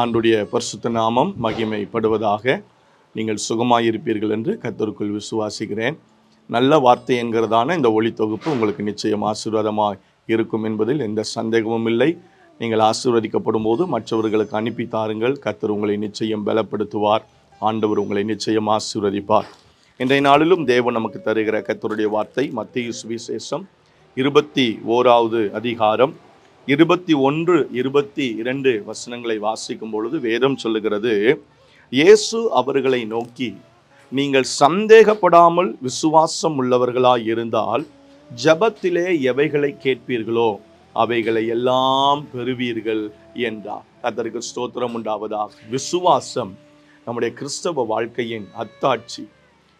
ஆண்டுடைய பரிசுத்த நாமம் மகிமைப்படுவதாக நீங்கள் சுகமாயிருப்பீர்கள் என்று கத்தருக்குள் விசுவாசிக்கிறேன். நல்ல வார்த்தை என்கிறதான இந்த ஒளி தொகுப்பு உங்களுக்கு நிச்சயம் ஆசீர்வாதமாக இருக்கும் என்பதில் எந்த சந்தேகமும் இல்லை. நீங்கள் ஆசீர்வதிக்கப்படும் போது மற்றவர்களுக்கு அனுப்பி தாருங்கள். கத்தர் உங்களை நிச்சயம் பலப்படுத்துவார். ஆண்டவர் உங்களை நிச்சயம் ஆசீர்வதிப்பார். இன்றைய நாளிலும் தேவன் நமக்கு தருகிற கத்தருடைய வார்த்தை மத்திய சுவிசேஷம் இருபத்தி ஓராவது அதிகாரம் இருபத்தி ஒன்று இருபத்தி இரண்டு வசனங்களை வாசிக்கும் பொழுது வேதம் சொல்லுகிறது இயேசு அவர்களை நோக்கி நீங்கள் சந்தேகப்படாமல் விசுவாசம் உள்ளவர்களாய் இருந்தால் ஜபத்திலே எவைகளை கேட்பீர்களோ அவைகளை எல்லாம் பெறுவீர்கள் என்றார். அதற்கு ஸ்தோத்திரம் உண்டாவதா விசுவாசம் நம்முடைய கிறிஸ்தவ வாழ்க்கையின் அத்தாட்சி.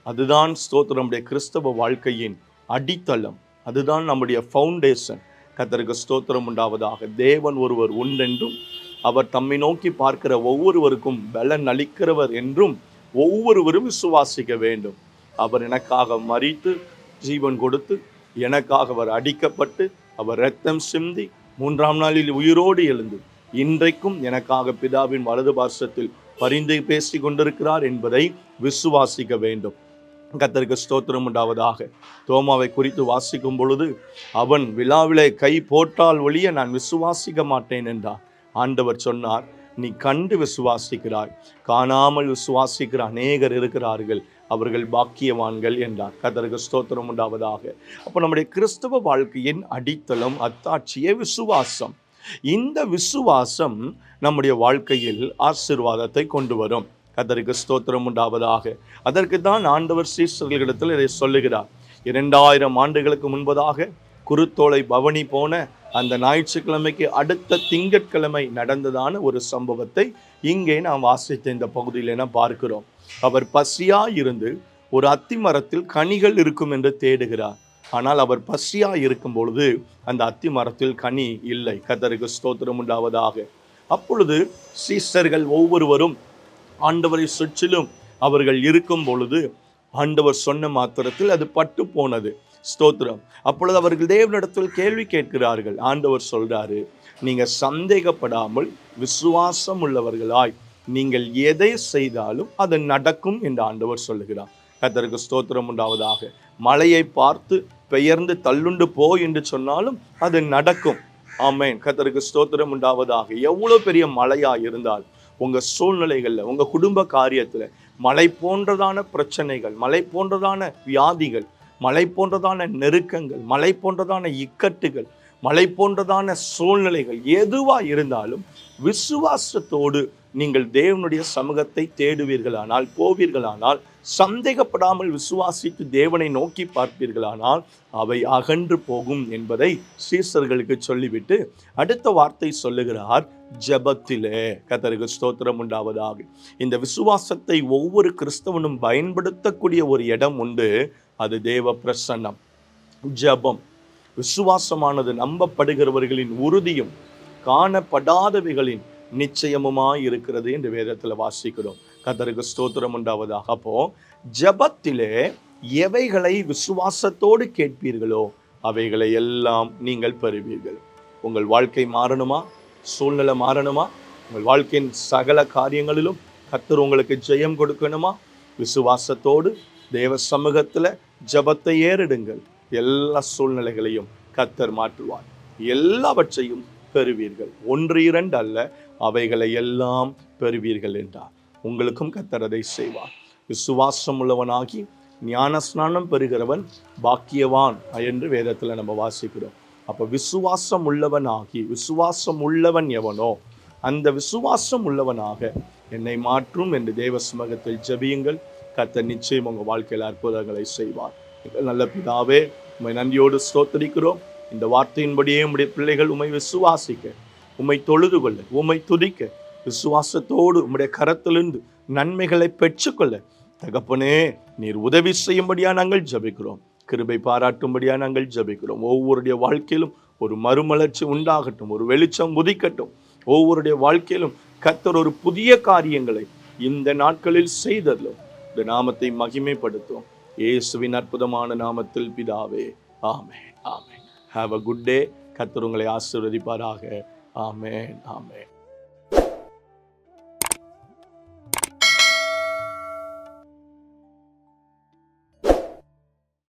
அதுதான் ஸ்தோத்திரம். நம்முடைய கிறிஸ்தவ வாழ்க்கையின் அடித்தளம். அதுதான் நம்முடைய ஃபவுண்டேஷன் கத்தருக்கு ஸ்தோத்திரம் உண்டாவதாக. தேவன் ஒருவர் உண்டென்றும் அவர் தம்மை நோக்கி பார்க்கிற ஒவ்வொருவருக்கும் பலன் அளிக்கிறவர் என்றும் ஒவ்வொருவரும் விசுவாசிக்க வேண்டும். அவர் எனக்காக மறித்து ஜீவன் கொடுத்து எனக்காக அவர் அடிக்கப்பட்டு அவர் ரத்தம் சிந்தி மூன்றாம் நாளில் உயிரோடு எழுந்து இன்றைக்கும் எனக்காக பிதாவின் வலது பார்சத்தில் பரிந்து பேசி கொண்டிருக்கிறார் என்பதை விசுவாசிக்க வேண்டும். கத்தருக்கு ஸ்தோத்திரம் உண்டாவதாக. தோமாவை குறித்து வாசிக்கும் பொழுது அவன் விழாவிலே கை போட்டால் ஒழிய நான் விசுவாசிக்க மாட்டேன் என்றார். ஆண்டவர் சொன்னார் நீ கண்டு விசுவாசிக்கிறாய். காணாமல் விசுவாசிக்கிற அநேகர் இருக்கிறார்கள். அவர்கள் பாக்கியவான்கள் என்றார். கதருக்கு ஸ்தோத்திரம் உண்டாவதாக. அப்போ நம்முடைய கிறிஸ்தவ வாழ்க்கையின் அடித்தளம் அத்தாட்சியே விசுவாசம். இந்த விசுவாசம் நம்முடைய வாழ்க்கையில் ஆசிர்வாதத்தை கொண்டு வரும். கதருக்கு ஸ்தோத்திரம் உண்டாவதாக. அதற்கு தான் ஆண்டவர் சீசர்களிடத்தில் இதை சொல்லுகிறார். இரண்டாயிரம் ஆண்டுகளுக்கு முன்பதாக குருத்தோலை பவனி போன அந்த ஞாயிற்றுக்கிழமைக்கு அடுத்த திங்கட்கிழமை நடந்ததான ஒரு சம்பவத்தை இங்கே நாம் வாசித்த இந்த பகுதியில் என பார்க்கிறோம். அவர் பசியா இருந்து ஒரு அத்தி மரத்தில் கனிகள் இருக்கும் என்று தேடுகிறார். ஆனால் அவர் பசியா இருக்கும் பொழுது அந்த அத்தி மரத்தில் கனி இல்லை. கதருக்கு ஸ்தோத்திரம் உண்டாவதாக. அப்பொழுது சீசர்கள் ஒவ்வொருவரும் ஆண்டவரை சுற்றிலும் அவர்கள் இருக்கும் பொழுது ஆண்டவர் சொன்ன மாத்திரத்தில் அது பட்டு போனது ஸ்தோத்திரம். அப்பொழுது அவர்கள் தேவனிடத்தில் கேள்வி கேட்கிறார்கள். ஆண்டவர் சொல்றாரு நீங்க சந்தேகப்படாமல் விசுவாசம் உள்ளவர்களாய் நீங்கள் எதை செய்தாலும் அது நடக்கும் என்று ஆண்டவர் சொல்லுகிறார். கத்தருக்கு ஸ்தோத்திரம் உண்டாவதாக. மலையை பார்த்து பெயர்ந்து தள்ளுண்டு போ என்று சொன்னாலும் அது நடக்கும். ஆமேன். கத்தருக்கு ஸ்தோத்திரம் உண்டாவதாக. எவ்வளோ பெரிய மழையா இருந்தால் உங்கள் சூழ்நிலைகளில் உங்கள் குடும்ப காரியத்தில் மலை போன்றதான பிரச்சனைகள் மலை போன்றதான வியாதிகள் மலை போன்றதான நெருக்கங்கள் மலை போன்றதான இக்கட்டுகள் மலை போன்றதான சூழ்நிலைகள் எதுவாக இருந்தாலும் விசுவாசத்தோடு நீங்கள் தேவனுடைய சமூகத்தை தேடுவீர்களானால் போவீர்களானால் சந்தேகப்படாமல் விசுவாசித்து தேவனை நோக்கி பார்ப்பீர்களானால் அவை அகன்று போகும் என்பதை சீசர்களுக்கு சொல்லிவிட்டு அடுத்த வார்த்தை சொல்லுகிறார் ஜபத்திலே. கதருக்கு ஸ்தோத்திரம் உண்டாவதாக. இந்த விசுவாசத்தை ஒவ்வொரு கிறிஸ்தவனும் பயன்படுத்தக்கூடிய ஒரு இடம் உண்டு அது தேவ பிரசன்னம். ஜபம். விசுவாசமானது நம்பப்படுகிறவர்களின் உறுதியும் காணப்படாதவைகளின் நிச்சயமுமாய் இருக்கிறது என்று வேதத்தில் வாசிக்கிறோம். கத்தருக்கு ஸ்தோத்திரம் உண்டாவதாக. அப்போ ஜபத்திலே எவைகளை விசுவாசத்தோடு கேட்பீர்களோ அவைகளை எல்லாம் நீங்கள் பெறுவீர்கள். உங்கள் வாழ்க்கை மாறணுமா? சூழ்நிலை மாறணுமா? உங்கள் வாழ்க்கையின் சகல காரியங்களிலும் கத்தர் உங்களுக்கு ஜெயம் கொடுக்கணுமா? விசுவாசத்தோடு தேவ சமூகத்தில் ஜபத்தை ஏறிடுங்கள். எல்லா சூழ்நிலைகளையும் கத்தர் மாற்றுவார். எல்லாவற்றையும் பெறுவீர்கள். ஒன்று இரண்டு அல்ல அவைகளை எல்லாம் பெறுவீர்கள் என்றார். உங்களுக்கும் கத்தரதை செய்வார். விசுவாசம் உள்ளவனாகி ஞானஸ்நானம் பெறுகிறவன் பாக்கியவான் என்று வேதத்தில் நம்ம வாசிக்கிறோம். அப்போ விசுவாசம் உள்ளவனாகி விசுவாசம் உள்ளவன் எவனோ அந்த விசுவாசம் உள்ளவனாக என்னை மாற்றும் என்று தேவ சுமகத்தில் ஜெபியுங்கள். கத்த நிச்சயம் உங்கள் வாழ்க்கையில் அற்புதங்களை செய்வார். நல்ல பிதாவே உண்மை நன்றியோடு ஸ்தோத்தரிக்கிறோம். இந்த வார்த்தையின்படியே உம்முடைய பிள்ளைகள் உம்மை விசுவாசிக்க உம்மை தொழுது கொள்ள உம்மை துதிக்க விசுவாசத்தோடு உம்முடைய கரத்திலிருந்து நன்மைகளை பெற்றுக்கொள்ள. தகப்பனே நீர் உதவி செய்யும்படியாக நாங்கள் ஜபிக்கிறோம். கிருபை பாராட்டும்படியாக நாங்கள் ஜபிக்கிறோம். ஒவ்வொருடைய வாழ்க்கையிலும் ஒரு மறுமலர்ச்சி உண்டாகட்டும் ஒரு வெளிச்சம் உதிக்கட்டும். ஒவ்வொருடைய வாழ்க்கையிலும் கத்தர் ஒரு புதிய காரியங்களை இந்த நாட்களில் செய்ததிலும் இந்த நாமத்தை மகிமைப்படுத்தும் இயேசுவின் அற்புதமான நாமத்தில் பிதாவே ஆமே ஆமே ஹாவ் அ குட் டே கத்தர் உங்களை ஆசீர்வதிப்பாராக. ஆமேன் ஆமேன்